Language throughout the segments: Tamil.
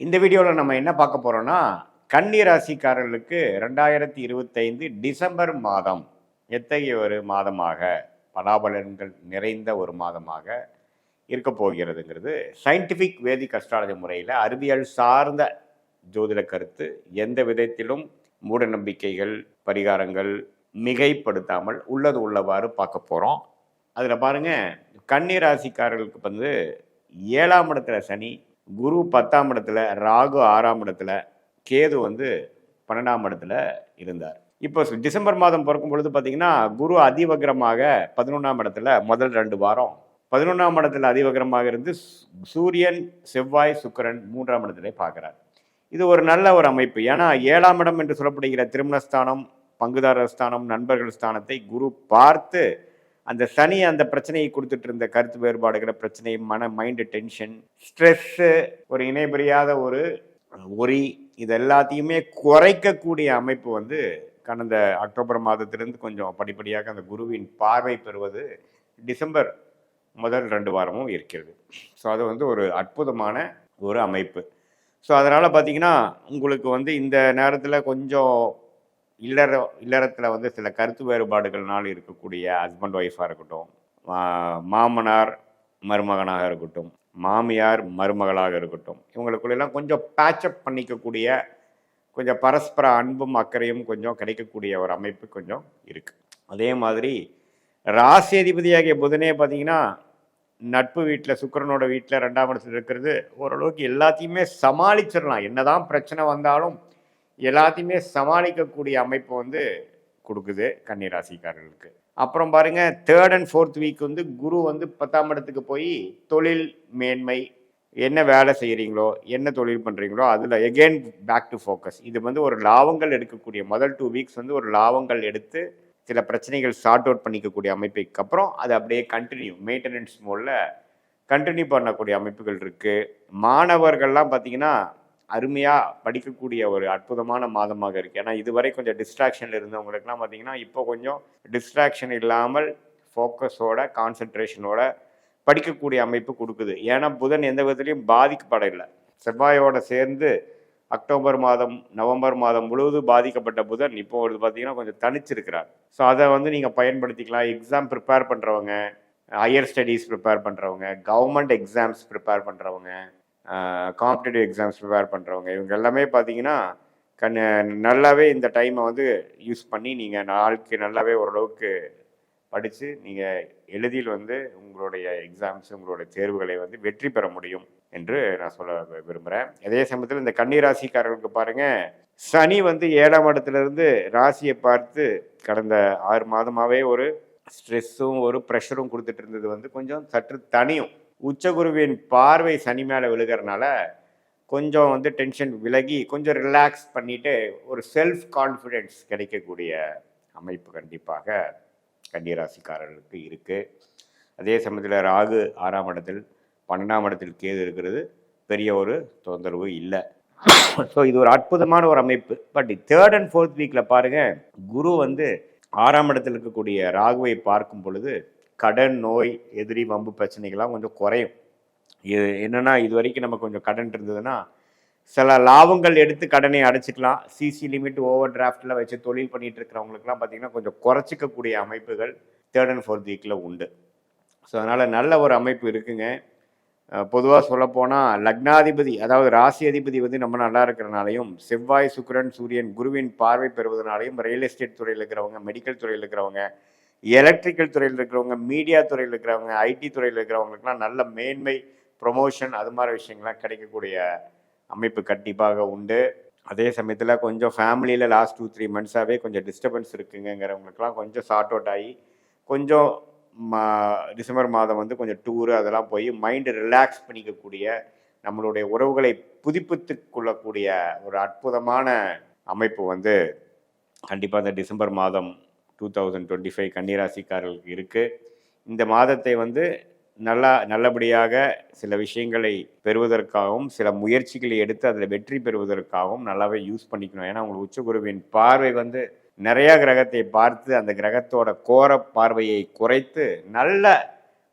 இந்த வீடியோவில் நம்ம என்ன பார்க்க போகிறோன்னா கன்னி ராசிக்காரர்களுக்கு ரெண்டாயிரத்தி இருபத்தைந்து டிசம்பர் மாதம் எத்தகைய ஒரு மாதமாக பலாபலன்கள் நிறைந்த ஒரு மாதமாக இருக்க போகிறதுங்கிறது சயின்டிஃபிக் வேதிக் அஸ்ட்ராலஜி முறையில் அறிவியல் சார்ந்த ஜோதிட கருத்து எந்த விதத்திலும் மூட நம்பிக்கைகள் பரிகாரங்கள் மிகைப்படுத்தாமல் உள்ளது உள்ளவாறு பார்க்க போகிறோம் அதில் பாருங்கள் கன்னி ராசிக்காரர்களுக்கு வந்து ஏழாம் இடத்துல சனி குரு பத்தாம் இடத்துல ராகு ஆறாம் இடத்துல கேது வந்து பன்னெண்டாம் இடத்துல இருந்தார். இப்போ டிசம்பர் மாதம் பிறக்கும் பொழுது பார்த்தீங்கன்னா குரு அதிவக்ரமாக பதினொன்றாம் இடத்துல முதல் ரெண்டு வாரம் பதினொன்றாம் இடத்துல அதிவக்ரமாக இருந்து சூரியன் செவ்வாய் சுக்கரன் மூன்றாம் இடத்துல பார்க்குறார். இது ஒரு நல்ல ஒரு அமைப்பு. ஏன்னா ஏழாம் இடம் என்று சொல்லப்படுகிற திருமணஸ்தானம் பங்குதாரர் ஸ்தானம் நண்பர்கள் ஸ்தானத்தை குரு பார்த்து அந்த சனி அந்த பிரச்சனையை கொடுத்துட்டு இருந்த கருத்து வேறுபாடுகிற பிரச்சனை மன மைண்டு டென்ஷன் ஸ்ட்ரெஸ்ஸு ஒரு இணைபுரியாத ஒரு ஒரி இது எல்லாத்தையுமே குறைக்கக்கூடிய அமைப்பு வந்து கடந்த அக்டோபர் மாதத்திலிருந்து கொஞ்சம் படிப்படியாக அந்த குருவின் பார்வை பெறுவது டிசம்பர் முதல் ரெண்டு வாரமும் இருக்கிறது. ஸோ அது வந்து ஒரு அற்புதமான ஒரு அமைப்பு. ஸோ அதனால் பார்த்தீங்கன்னா உங்களுக்கு வந்து இந்த நேரத்தில் கொஞ்சம் இல்லற இல்லறத்தில் வந்து சில கருத்து வேறுபாடுகள்னால் இருக்கக்கூடிய ஹஸ்பண்ட் ஒய்ஃபாக இருக்கட்டும் மாமனார் மருமகனாக இருக்கட்டும் மாமியார் மருமகளாக இருக்கட்டும் இவங்களுக்குள்ளெல்லாம் கொஞ்சம் பேச்சப் பண்ணிக்கக்கூடிய கொஞ்சம் பரஸ்பர அன்பும் அக்கறையும் கொஞ்சம் கிடைக்கக்கூடிய ஒரு அமைப்பு கொஞ்சம் இருக்குது அதே மாதிரி ராசி அதிபதியாகிய புதனே பார்த்தீங்கன்னா நட்பு வீட்டில் சுக்கிரனோட வீட்டில் ரெண்டாம் இடத்துல இருக்கிறது ஓரளவுக்கு எல்லாத்தையுமே சமாளிச்சிடலாம். என்னதான் பிரச்சனை வந்தாலும் எல்லாத்தையுமே சமாளிக்கக்கூடிய அமைப்பு வந்து கொடுக்குது கன்னிராசிக்காரர்களுக்கு. அப்புறம் பாருங்க தேர்ட் அண்ட் ஃபோர்த் வீக் வந்து குரு வந்து பத்தாம் இடத்துக்கு போய் தொழில் மேன்மை என்ன வேலை செய்கிறீங்களோ என்ன தொழில் பண்ணுறீங்களோ அதில் எகெயின் பேக் டு ஃபோக்கஸ் இது வந்து ஒரு லாபங்கள் எடுக்கக்கூடிய முதல் டூ வீக்ஸ் வந்து ஒரு லாபங்கள் எடுத்து சில பிரச்சனைகள் சார்ட் அவுட் பண்ணிக்கக்கூடிய அமைப்புக்கு அப்புறம் அது அப்படியே கண்டினியூ மெயின்டெனன்ஸ் மோடில் கண்டினியூ பண்ணக்கூடிய அமைப்புகள் இருக்குது மாணவர்கள்லாம் பார்த்தீங்கன்னா அருமையாக படிக்கக்கூடிய ஒரு அற்புதமான மாதமாக இருக்குது ஏன்னா இதுவரை கொஞ்சம் டிஸ்ட்ராக்ஷனில் இருந்தவங்களுக்குலாம் பார்த்தீங்கன்னா இப்போ கொஞ்சம் டிஸ்ட்ராக்ஷன் இல்லாமல் ஃபோக்கஸோட கான்சென்ட்ரேஷனோட படிக்கக்கூடிய அமைப்பு கொடுக்குது. ஏன்னா புதன் எந்த விதத்துலையும் பாதிக்கப்படலை. செவ்வாயோட சேர்ந்து அக்டோபர் மாதம் நவம்பர் மாதம் முழுவதும் பாதிக்கப்பட்ட புதன் இப்போ ஒரு பார்த்தீங்கன்னா கொஞ்சம் தனிச்சிருக்கிறார் ஸோ அதை வந்து நீங்கள் பயன்படுத்திக்கலாம். எக்ஸாம் ப்ரிப்பேர் பண்ணுறவங்க ஹையர் ஸ்டடீஸ் ப்ரிப்பேர் பண்ணுறவங்க கவர்மெண்ட் எக்ஸாம்ஸ் ப்ரிப்பேர் பண்ணுறவங்க காம்படிட்டிவ் எக்ஸாம்ஸ் ப்ரிப்பேர் பண்ணுறவங்க இவங்க எல்லாமே பார்த்தீங்கன்னா கண் நல்லாவே இந்த டைமை வந்து யூஸ் பண்ணி நீங்கள் நாளுக்கு நல்லாவே ஓரளவுக்கு படித்து நீங்கள் எளிதில் வந்து உங்களுடைய எக்ஸாம்ஸ் உங்களுடைய தேர்வுகளை வந்து வெற்றி பெற முடியும் என்று நான் சொல்ல விரும்புகிறேன் அதே சமயத்தில் இந்த கன்னிராசிக்காரர்களுக்கு பாருங்கள் சனி வந்து ஏழாம் இடத்துலேருந்து ராசியை பார்த்து கடந்த ஆறு மாதமாகவே ஒரு ஸ்ட்ரெஸ்ஸும் ஒரு ப்ரெஷரும் கொடுத்துட்டு இருந்தது வந்து கொஞ்சம் சற்று தனியும். உச்சகுருவின் பார்வை சனி மேலே விழுகிறனால கொஞ்சம் வந்து டென்ஷன் விலகி கொஞ்சம் ரிலாக்ஸ் பண்ணிட்டு ஒரு செல்ஃப் கான்ஃபிடென்ஸ் கிடைக்கக்கூடிய அமைப்பு கண்டிப்பாக கன்னிராசிக்காரர்களுக்கு இருக்குது அதே சமயத்தில் ராகு ஆறாம் இடத்தில் பன்னெண்டாம் இடத்தில் கேது இருக்கிறது. பெரிய ஒரு தொந்தரவு இல்லை. ஸோ இது ஒரு அற்புதமான ஒரு அமைப்பு. பட் தேர்ட் அண்ட் ஃபோர்த் வீக்கில் பாருங்கள் குரு வந்து ஆறாம் இடத்தில் இருக்கக்கூடிய ராகுவை பார்க்கும் பொழுது கடன் நோய் எதிரி வம்பு பிரச்சனைகள்லாம் கொஞ்சம் குறையும். இது என்னென்னா இது வரைக்கும் நம்ம கொஞ்சம் கடன் இருந்ததுன்னா சில லாபங்கள் எடுத்து கடனை அடைச்சிக்கலாம். சிசி லிமிட் ஓவர் டிராஃப்டில் வச்சு தொழில் பண்ணிட்டு இருக்கிறவங்களுக்குலாம் பார்த்தீங்கன்னா கொஞ்சம் குறைச்சிக்கக்கூடிய அமைப்புகள் தேர்ட் அண்ட் ஃபோர்த் வீக்கில் உண்டு. ஸோ அதனால் நல்ல ஒரு அமைப்பு இருக்குங்க. பொதுவாக சொல்லப்போனால் லக்னாதிபதி அதாவது ராசி அதிபதி வந்து நம்ம நல்லா இருக்கிறனாலையும் செவ்வாய் சுக்கிரன் சூரியன் குருவின் பார்வை பெறுவதனாலையும் ரியல் எஸ்டேட் துறையில் இருக்கிறவங்க மெடிக்கல் துறையில் இருக்கிறவங்க எலக்ட்ரிக்கல் துறையில் இருக்கிறவங்க மீடியா துறையில் இருக்கிறவங்க ஐடி துறையில் இருக்கிறவங்களுக்குலாம் நல்ல மேன்மை ப்ரொமோஷன் அது மாதிரி விஷயங்கள்லாம் கிடைக்கக்கூடிய அமைப்பு கண்டிப்பாக உண்டு. அதே சமயத்தில் கொஞ்சம் ஃபேமிலியில் லாஸ்ட் டூ த்ரீ மந்த்ஸாகவே கொஞ்சம் டிஸ்டர்பன்ஸ் இருக்குங்கிறவங்களுக்குலாம் கொஞ்சம் சார்ட் அவுட் ஆகி கொஞ்சம் மா டிசம்பர் மாதம் வந்து கொஞ்சம் டூரு அதெல்லாம் போய் மைண்டு ரிலாக்ஸ் பண்ணிக்கக்கூடிய நம்மளுடைய உறவுகளை புதுப்பித்து கொள்ளக்கூடிய ஒரு அற்புதமான அமைப்பு வந்து கண்டிப்பாக இந்த டிசம்பர் மாதம் டூ தௌசண்ட் டுவெண்ட்டி ஃபைவ் கன்னிராசிக்காரர்களுக்கு இருக்குது இந்த மாதத்தை வந்து நல்லா நல்லபடியாக சில விஷயங்களை பெறுவதற்காகவும் சில முயற்சிகளை எடுத்து அதில் வெற்றி பெறுவதற்காகவும் நல்லாவே யூஸ் பண்ணிக்கணும். ஏன்னா உங்களுக்கு உச்சகுருவின் பார்வை வந்து நிறையா கிரகத்தை பார்த்து அந்த கிரகத்தோட கோர பார்வையை குறைத்து நல்ல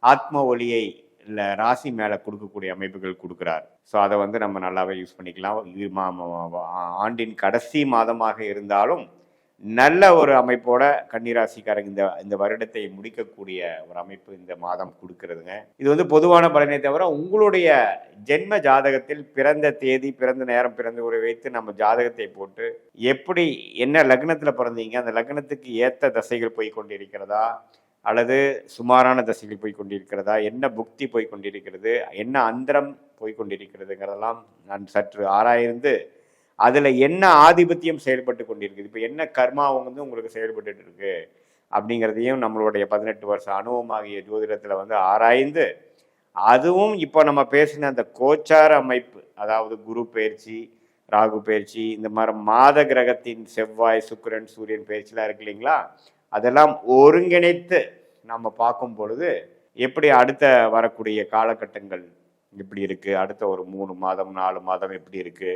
ஆத்ம ஒளியை இல்லை ராசி மேலே கொடுக்கக்கூடிய அமைப்புகள் கொடுக்குறார். ஸோ அதை வந்து நம்ம நல்லாவே யூஸ் பண்ணிக்கலாம். ஆண்டின் கடைசி மாதமாக இருந்தாலும் நல்ல ஒரு அமைப்போட கன்னிராசிக்காரங்க இந்த இந்த வருடத்தை முடிக்கக்கூடிய ஒரு அமைப்பு இந்த மாதம் கொடுக்கறதுங்க. இது வந்து பொதுவான பலனை தவிர உங்களுடைய ஜென்ம ஜாதகத்தில் பிறந்த தேதி பிறந்த நேரம் பிறந்த உரை வைத்து நம்ம ஜாதகத்தை போட்டு எப்படி என்ன லக்னத்தில் பிறந்தீங்க அந்த லக்னத்துக்கு ஏற்ற தசைகள் போய் கொண்டிருக்கிறதா? அல்லது சுமாரான தசைகள் போய் கொண்டிருக்கிறதா? என்ன புக்தி போய் கொண்டிருக்கிறது? என்ன அந்தரம் போய் கொண்டிருக்கிறதுங்கிறதெல்லாம் நான் சற்று ஆராய்ந்து அதில் என்ன ஆதிபத்தியம் செயல்பட்டு கொண்டிருக்குது? இப்போ என்ன கர்மா வந்து உங்களுக்கு செயல்பட்டு இருக்கு? அப்படிங்கிறதையும் நம்மளுடைய பதினெட்டு வருஷ அனுபவமாகிய ஜோதிடத்தில் வந்து ஆராய்ந்து அதுவும் இப்போ நம்ம பேசின அந்த கோச்சார அமைப்பு அதாவது குரு பயிற்சி ராகு பயிற்சி இந்த மாதிரி மாத கிரகத்தின் செவ்வாய் சுக்கிரன் சூரியன் பயிற்சிலாம் இருக்கு இல்லைங்களா? அதெல்லாம் ஒருங்கிணைத்து நம்ம பார்க்கும் பொழுது எப்படி அடுத்த வரக்கூடிய காலகட்டங்கள் எப்படி இருக்குது அடுத்த ஒரு மூணு மாதம் நாலு மாதம் எப்படி இருக்குது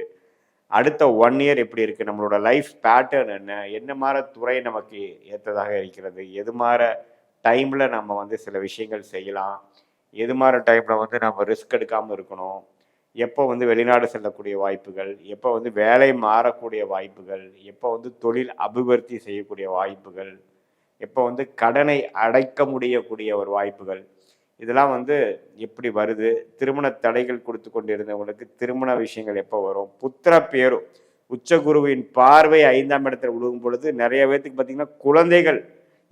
அடுத்த ஒன் இயர் எப்படி இருக்குது நம்மளோட லைஃப் பேட்டர்ன் என்ன? என்ன மாதிரி துறை நமக்கு ஏற்றதாக இருக்கிறது? எது மாதிரி டைமில் நம்ம வந்து சில விஷயங்கள் செய்யலாம்? எது மாதிரி டைமில் வந்து நம்ம ரிஸ்க் எடுக்காமல் இருக்கணும்? எப்போ வந்து வெளிநாடு செல்லக்கூடிய வாய்ப்புகள்? எப்போ வந்து வேலை மாறக்கூடிய வாய்ப்புகள்? எப்போ வந்து தொழில் அபிவிருத்தி செய்யக்கூடிய வாய்ப்புகள்? எப்போ வந்து கடனை அடைக்க முடியக்கூடிய ஒரு வாய்ப்புகள்? இதெல்லாம் வந்து எப்படி வருது? திருமண தடைகள் கொடுத்து கொண்டிருந்தவங்களுக்கு திருமண விஷயங்கள் எப்போ வரும்? புத்திர பேரும். உச்சகுருவின் பார்வை ஐந்தாம் இடத்துல விழுகும் பொழுது நிறைய பேர்த்துக்கு பார்த்தீங்கன்னா குழந்தைகள்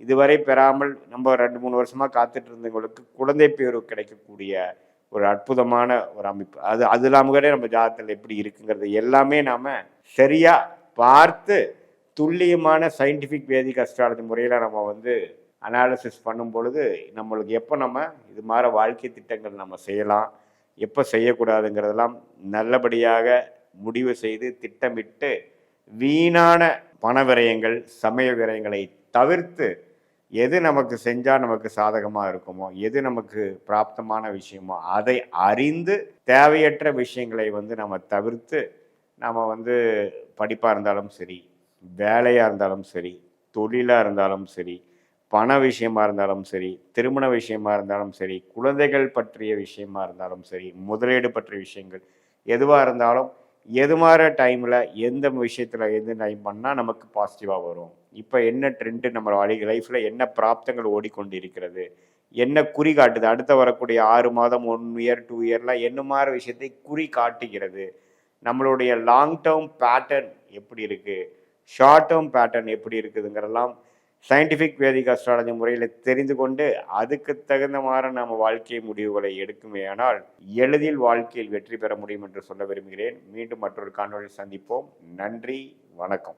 இதுவரை பெறாமல் நம்ம ரெண்டு மூணு வருஷமாக காத்துட்டு இருந்தவங்களுக்கு குழந்தை பேரு கிடைக்கக்கூடிய ஒரு அற்புதமான ஒரு அமைப்பு. அது அது இல்லாமல் கூட நம்ம ஜாதகத்தில் எப்படி இருக்குங்கிறது எல்லாமே நாம் சரியாக பார்த்து துல்லியமான சயின்டிஃபிக் வேதிக் அஸ்ட்ராலஜி முறையில் நம்ம வந்து அனாலிசிஸ் பண்ணும் பொழுது நம்மளுக்கு எப்போ நம்ம இது மாதிரி வாழ்க்கை திட்டங்கள் நம்ம செய்யலாம் எப்போ செய்யக்கூடாதுங்கிறதெல்லாம் நல்லபடியாக முடிவு செய்து திட்டமிட்டு வீணான பண விரயங்கள் சமய விரயங்களை தவிர்த்து எது நமக்கு செஞ்சால் நமக்கு சாதகமாக இருக்குமோ எது நமக்கு பிராப்தமான விஷயமோ அதை அறிந்து தேவையற்ற விஷயங்களை வந்து நம்ம தவிர்த்து நம்ம வந்து படிப்பாக இருந்தாலும் சரி வேலையாக இருந்தாலும் சரி தொழிலாக இருந்தாலும் சரி பண விஷயமா இருந்தாலும் சரி திருமண விஷயமா இருந்தாலும் சரி குழந்தைகள் பற்றிய விஷயமா இருந்தாலும் சரி முதலீடு பற்றிய விஷயங்கள் எதுவாக இருந்தாலும் எது மாதிரி டைமில் எந்த விஷயத்தில் எந்த டைம் பண்ணால் நமக்கு பாசிட்டிவாக வரும்? இப்போ என்ன ட்ரெண்டு நம்ம வாழ்க்கை லைஃப்பில் என்ன பிராப்தங்கள் ஓடிக்கொண்டு இருக்கிறது என்ன குறி காட்டுது? அடுத்த வரக்கூடிய ஆறு மாதம் ஒன் இயர் டூ இயர்லாம் என்ன மாதிரி விஷயத்தை குறி காட்டுகிறது? நம்மளுடைய லாங் டேர்ம் பேட்டர்ன் எப்படி இருக்குது ஷார்ட் டேர்ம் பேட்டர்ன் எப்படி இருக்குதுங்கிறலாம் சயின்டிஃபிக் வேதிக் அஸ்ட்ராலஜி முறையில் தெரிந்து கொண்டு அதுக்கு தகுந்த மாதிரி நம்ம வாழ்க்கை முடிவுகளை எடுக்குமே ஆனால் எளிதில் வாழ்க்கையில் வெற்றி பெற முடியும் என்று சொல்ல விரும்புகிறேன். மீண்டும் மற்றொரு காணொலியில் சந்திப்போம். நன்றி. வணக்கம்.